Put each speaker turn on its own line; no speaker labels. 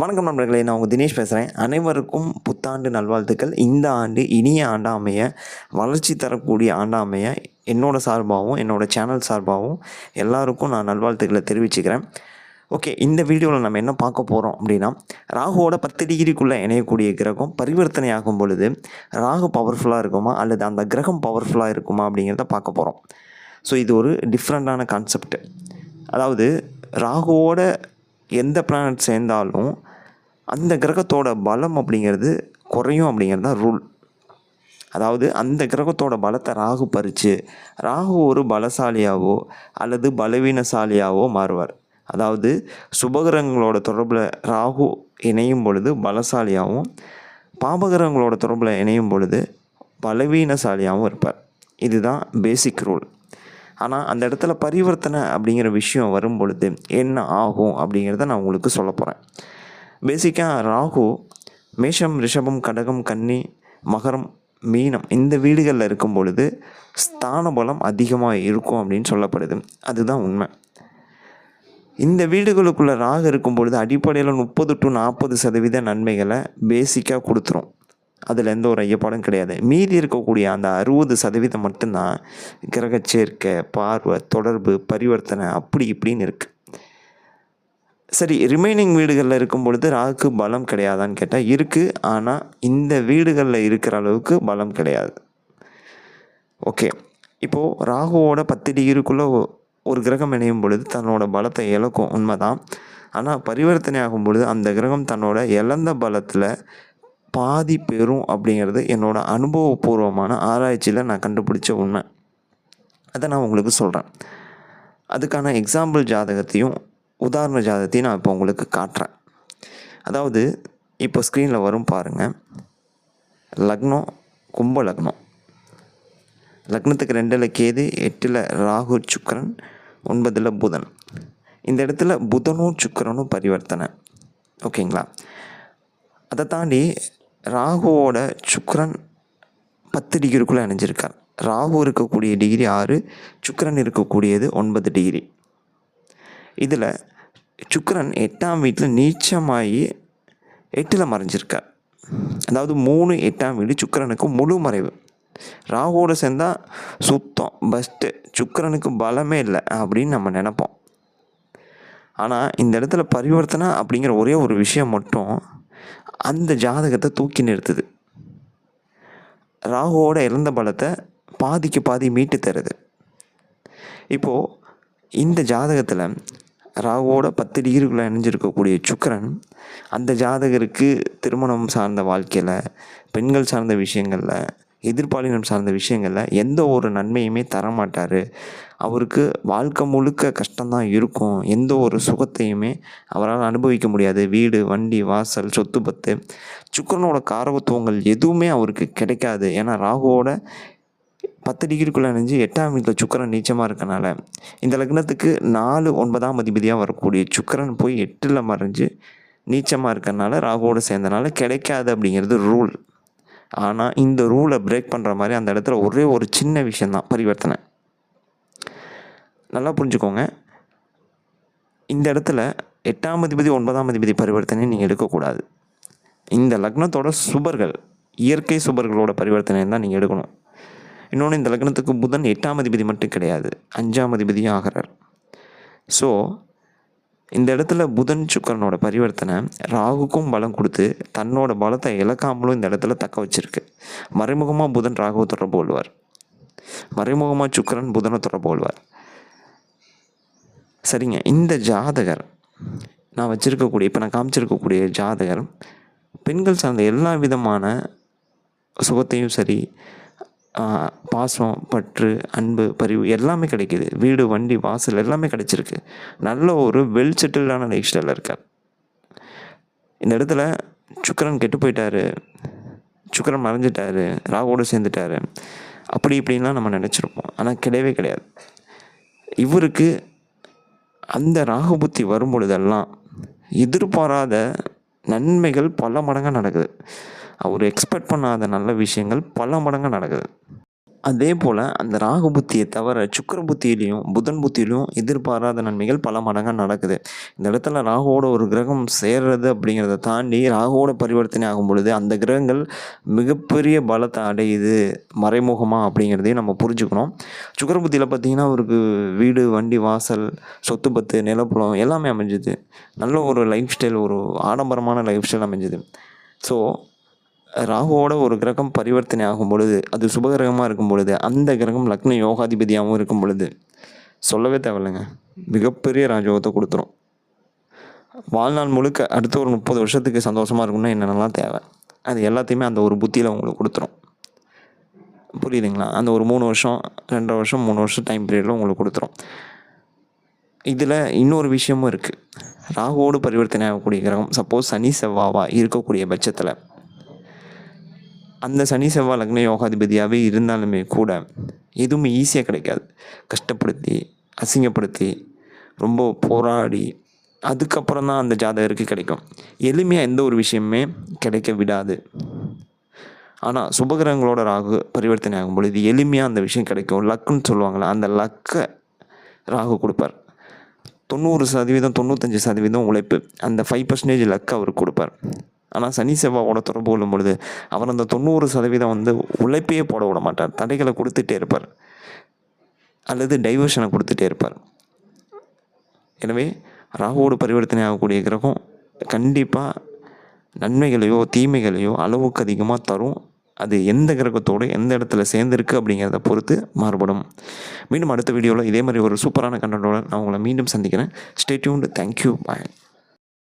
வணக்கம் நண்பர்களே நான் உங்கள் தினேஷ் பேசுகிறேன். அனைவருக்கும் புத்தாண்டு நல்வாழ்த்துக்கள். இந்த ஆண்டு இனிய ஆண்டாமைய வளர்ச்சி தரக்கூடிய ஆண்டாமைய என்னோடய சார்பாகவும் என்னோடய சேனல் சார்பாகவும் எல்லாருக்கும் நான் நல்வாழ்த்துக்களை தெரிவிச்சுக்கிறேன். ஓகே இந்த வீடியோவில் நம்ம என்ன பார்க்க போகிறோம் அப்படின்னா ராகுவோட பத்து டிகிரிக்குள்ளே இணையக்கூடிய கிரகம் பரிவர்த்தனை ஆகும் பொழுது ராகு பவர்ஃபுல்லாக இருக்குமா அல்லது அந்த கிரகம் பவர்ஃபுல்லாக இருக்குமா அப்படிங்கிறத பார்க்க போகிறோம். ஸோ இது ஒரு டிஃப்ரெண்ட்டான கான்செப்ட் அதாவது ராகுவோட எந்த பிளானட் சேர்ந்தாலும் அந்த கிரகத்தோட பலம் அப்படிங்கிறது குறையும் அப்படிங்கிறது தான் ரூல் அதாவது அந்த கிரகத்தோட பலத்தை ராகு பறித்து ராகு ஒரு பலசாலியாவோ அல்லது பலவீனசாலியாவோ மாறுவார். அதாவது சுபகிரகங்களோட தொடர்பில் ராகு இணையும் பொழுது பலசாலியாகவும் பாபகிரகங்களோட தொடர்பில் இணையும் பொழுது பலவீனசாலியாகவும் இருப்பார். இதுதான் பேசிக் ரூல் ஆனால் அந்த இடத்துல பரிவர்த்தனை அப்படிங்கிற விஷயம் வரும் பொழுது என்ன ஆகும் அப்படிங்கிறத நான் உங்களுக்கு சொல்ல போகிறேன் பேசிக்காக ராகு மேஷம் ரிஷபம் கடகம் கன்னி மகரம் மீனம் இந்த வீடுகளில் இருக்கும் பொழுது ஸ்தான பலம் அதிகமாக இருக்கும் அப்படின்னு சொல்லப்படுது அதுதான் உண்மை இந்த வீடுகளுக்குள்ளே ராகு இருக்கும் பொழுது அடிப்படையில் முப்பது டு நாற்பது சதவீத நன்மைகளை பேசிக்காக கொடுத்துரும் அதில் எந்த ஒரு ஐயப்பாடும் கிடையாது மீதி இருக்கக்கூடிய அந்த அறுபது சதவீதம் மட்டும்தான் கிரக சேர்க்கை பார்வை தொடர்பு பரிவர்த்தனை அப்படி இப்படின்னு இருக்குது சரி ரிமைனிங் வீடுகளில் இருக்கும் பொழுது ராகுக்கு பலம் கிடையாதான்னு கேட்டால் இருக்குது ஆனால் இந்த வீடுகளில் இருக்கிற அளவுக்கு பலம் கிடையாது. ஓகே. இப்போது ராகுவோட பத்து டிகிரிக்குள்ளே ஒரு கிரகம் இணையும் பொழுது தன்னோட பலத்தை இழக்கும் உண்மைதான். ஆனால் பரிவர்த்தனை ஆகும் பொழுது அந்த கிரகம் தன்னோட இழந்த பலத்தில் பாதி பெறும் அப்படிங்கிறது என்னோட அனுபவபூர்வமான ஆராய்ச்சியில் நான் கண்டுபிடிச்ச உண்மை. அதை நான் உங்களுக்கு சொல்கிறேன் அதுக்கான எக்ஸாம்பிள் ஜாதகத்தையும் உதாரண ஜாதகத்தையும் நான் இப்போ உங்களுக்கு காட்டுறேன். அதாவது இப்போ ஸ்க்ரீனில் வரும் பாருங்கள் லக்னம் கும்ப லக்னம். லக்னத்துக்கு ரெண்டில் கேது எட்டில் ராகு சுக்கரன் ஒன்பதில் புதன். இந்த இடத்துல புதனும் சுக்கரனும் பரிவர்த்தனை. ஓகேங்களா? அதை தாண்டி ராகுவோட சுக்கரன் பத்து டிகிரிக்குள்ளே இணைஞ்சிருக்கார் ராகு இருக்கக்கூடிய டிகிரி ஆறு சுக்கரன் இருக்கக்கூடியது ஒன்பது டிகிரி இதில் சுக்கரன் எட்டாம் வீட்டில் நீச்சமாகி எட்டில் மறைஞ்சிருக்கார். அதாவது மூணு எட்டாம் வீடு சுக்கரனுக்கு முழு மறைவு. ராகுவோட சேர்ந்தால் சுத்தம் பஸ்ட்டு சுக்கரனுக்கு பலமே இல்லை அப்படின்னு நம்ம நினப்போம். ஆனால் இந்த இடத்துல பரிவர்த்தனை அப்படிங்கிற ஒரே ஒரு விஷயம் மட்டும் அந்த ஜாதகத்தை தூக்கி நிறுத்துது. ராகுவோட இறந்த பலத்தை பாதிக்கு பாதி மீட்டு தருது. இப்போது இந்த ஜாதகத்தில் ராகுவோட பத்து டிகிரிக்குள்ளே இணைஞ்சிருக்கக்கூடிய சுக்கரன் அந்த ஜாதகருக்கு திருமணம் சார்ந்த வாழ்க்கையில் பெண்கள் சார்ந்த விஷயங்களில் எதிர்பாலினம் சார்ந்த விஷயங்களில் எந்த ஒரு நன்மையுமே தரமாட்டார். அவருக்கு வாழ்க்கை முழுக்க கஷ்டம்தான் இருக்கும். எந்த ஒரு சுகத்தையுமே அவரால் அனுபவிக்க முடியாது. வீடு வண்டி வாசல் சொத்து பத்து. சுக்கரனோட காரகத்துவங்கள் எதுவுமே அவருக்கு கிடைக்காது. ஏன்னா ராகுவோட பத்து டிகிரிக்குள்ளே அணிஞ்சு எட்டாம் வீட்டில் சுக்கரன் நீச்சமாக இருக்கனால இந்த லக்னத்துக்கு நாலு ஒன்பதாம் அதிபதியாக வரக்கூடிய சுக்கரன் போய் எட்டில் மறைஞ்சு நீச்சமாக இருக்கறனால ராகுவோடு சேர்ந்தனால கிடைக்காது அப்படிங்கிறது ரூல் ஆனால் இந்த ரூலை பிரேக் பண்ணுற மாதிரி அந்த இடத்துல ஒரே ஒரு சின்ன விஷயந்தான் பரிவர்த்தனை. நல்லா புரிஞ்சுக்கோங்க. இந்த இடத்துல எட்டாம் அதிபதி ஒன்பதாம் அதிபதி பரிவர்த்தனை நீங்கள் எடுக்கக்கூடாது. இந்த லக்னத்தோட சுபர்கள் இயற்கை சுபர்களோட பரிவர்த்தனை தான் நீங்கள் எடுக்கணும். இன்னொன்று இந்த லக்னத்துக்கு புதன் எட்டாம் அதிபதி மட்டும் கிடையாது அஞ்சாம் அதிபதியும் ஆகிறார். ஸோ இந்த இடத்துல புதன் சுக்கரனோட பரிவர்த்தனை ராகுக்கும் பலம் கொடுத்து தன்னோட பலத்தை இழக்காமலும் இந்த இடத்துல தக்க வச்சிருக்கு. மறைமுகமாக புதன் ராகுவை தொடர்பு கொள்வார். மறைமுகமாக சுக்கரன் புதனை தொடர்பு கொள்வார். சரிங்க இந்த ஜாதகர் நான் வச்சுருக்கக்கூடிய இப்போ நான் காமிச்சிருக்கக்கூடிய ஜாதகர் பெண்கள் சார்ந்த எல்லா விதமான சுகத்தையும் சரி பாசம் பற்று அன்பு பரிவு எல்லாமே கிடைக்கிது. வீடு வண்டி வாசல் எல்லாமே கிடைச்சிருக்கு. நல்ல ஒரு வெல் செட்டில்டான லைஃப் ஸ்டைலில் இருக்கார். இந்த இடத்துல சுக்கரன் கெட்டு போயிட்டாரு. சுக்கரன் மறைஞ்சிட்டாரு. ராகோடு சேர்ந்துட்டாரு. அப்படி இப்படின்லாம் நம்ம நினச்சிருப்போம். ஆனால் கிடையவே கிடையாது. இவருக்கு அந்த ராகு புத்தி வரும் பொழுதெல்லாம் எதிர்பாராத நன்மைகள் பல மடங்காக நடக்குது. அவர் எக்ஸ்பெக்ட் பண்ணாத நல்ல விஷயங்கள் பல மடங்காக நடக்குது. அதே போல் அந்த ராகு புத்தியை தவிர சுக்கர புத்தியிலையும் புதன் புத்தியிலையும் எதிர்பாராத நன்மைகள் பல மடங்காக நடக்குது. இந்த இடத்துல ராகுவோட ஒரு கிரகம் சேர்றது அப்படிங்கிறத தாண்டி ராகுவோட பரிவர்த்தனை ஆகும் பொழுது அந்த கிரகங்கள் மிகப்பெரிய பலத்தை அடையுது மறைமுகமாக அப்படிங்கிறதையும் நம்ம புரிஞ்சுக்கணும். சுக்கர புத்தியில் பார்த்திங்கன்னா அவருக்கு வீடு வண்டி வாசல் சொத்து பத்து நிலப்புலம் எல்லாமே அமைஞ்சுது. நல்ல ஒரு லைஃப் ஸ்டைல் ஒரு ஆடம்பரமான லைஃப் ஸ்டைல் அமைஞ்சுது. ஸோ ராகுவோட ஒரு கிரகம் பரிவர்த்தனை ஆகும் பொழுது அது சுபகிரகமாக இருக்கும் பொழுது அந்த கிரகம் லக்ன யோகாதிபதியாகவும் இருக்கும் பொழுது சொல்லவே தேவையில்லைங்க. மிகப்பெரிய ராஜயோகத்தை கொடுத்துரும். வாழ்நாள் முழுக்க அடுத்த ஒரு முப்பது வருஷத்துக்கு சந்தோஷமாக இருக்கும்னா என்னென்னலாம் தேவை? அது எல்லாத்தையுமே அந்த ஒரு புத்தியில் உங்களுக்கு கொடுத்துரும். புரியுதுங்களா? அந்த ஒரு மூணு வருஷம் ரெண்டரை வருஷம் மூணு வருஷம் டைம் பீரியடில் உங்களுக்கு கொடுத்துரும். இதில் இன்னொரு விஷயமும் இருக்குது ராகுவோடு பரிவர்த்தனை ஆகக்கூடிய கிரகம் சப்போஸ் சனி செவ்வாவா இருக்கக்கூடிய பட்சத்தில் அந்த சனி செவ்வாய் லக்ன யோகாதிபதியாகவே இருந்தாலுமே கூட எதுவுமே ஈஸியாக கிடைக்காது. கஷ்டப்படுத்தி அசிங்கப்படுத்தி ரொம்ப போராடி அதுக்கப்புறம் தான் அந்த ஜாதகருக்கு கிடைக்கும். எளிமையாக எந்த ஒரு விஷயமுமே கிடைக்க விடாது. ஆனால் சுபகிரகங்களோட ராகு பரிவர்த்தனை ஆகும் பொழுது எளிமையாக அந்த விஷயம் கிடைக்கும். லக்குன்னு சொல்லுவாங்களே அந்த லக்கை ராகு கொடுப்பார். தொண்ணூறு சதவீதம் தொண்ணூத்தஞ்சு சதவீதம் உழைப்பு. அந்த ஃபைவ் பர்சன்டேஜ் லக் அவர் கொடுப்பார். ஆனால் சனி செவ்வாவோட தொடர்பு கொள்ளும் பொழுது அவர் அந்த தொண்ணூறு சதவீதம் வந்து உழைப்பையே போட விட மாட்டார். தடைகளை கொடுத்துட்டே இருப்பார். அல்லது டைவர்ஷனை கொடுத்துட்டே இருப்பார். எனவே ராகுவோடு பரிவர்த்தனை ஆகக்கூடிய கிரகம் கண்டிப்பாக நன்மைகளையோ தீமைகளையோ அளவுக்கு அதிகமாக தரும். அது எந்த கிரகத்தோடு எந்த இடத்துல சேர்ந்துருக்கு அப்படிங்கிறத பொறுத்து மாறுபடும். மீண்டும் அடுத்த வீடியோவில் இதே மாதிரி ஒரு சூப்பரான கண்டனோட நான் உங்களை மீண்டும் சந்திக்கிறேன். Stay tuned thank you bye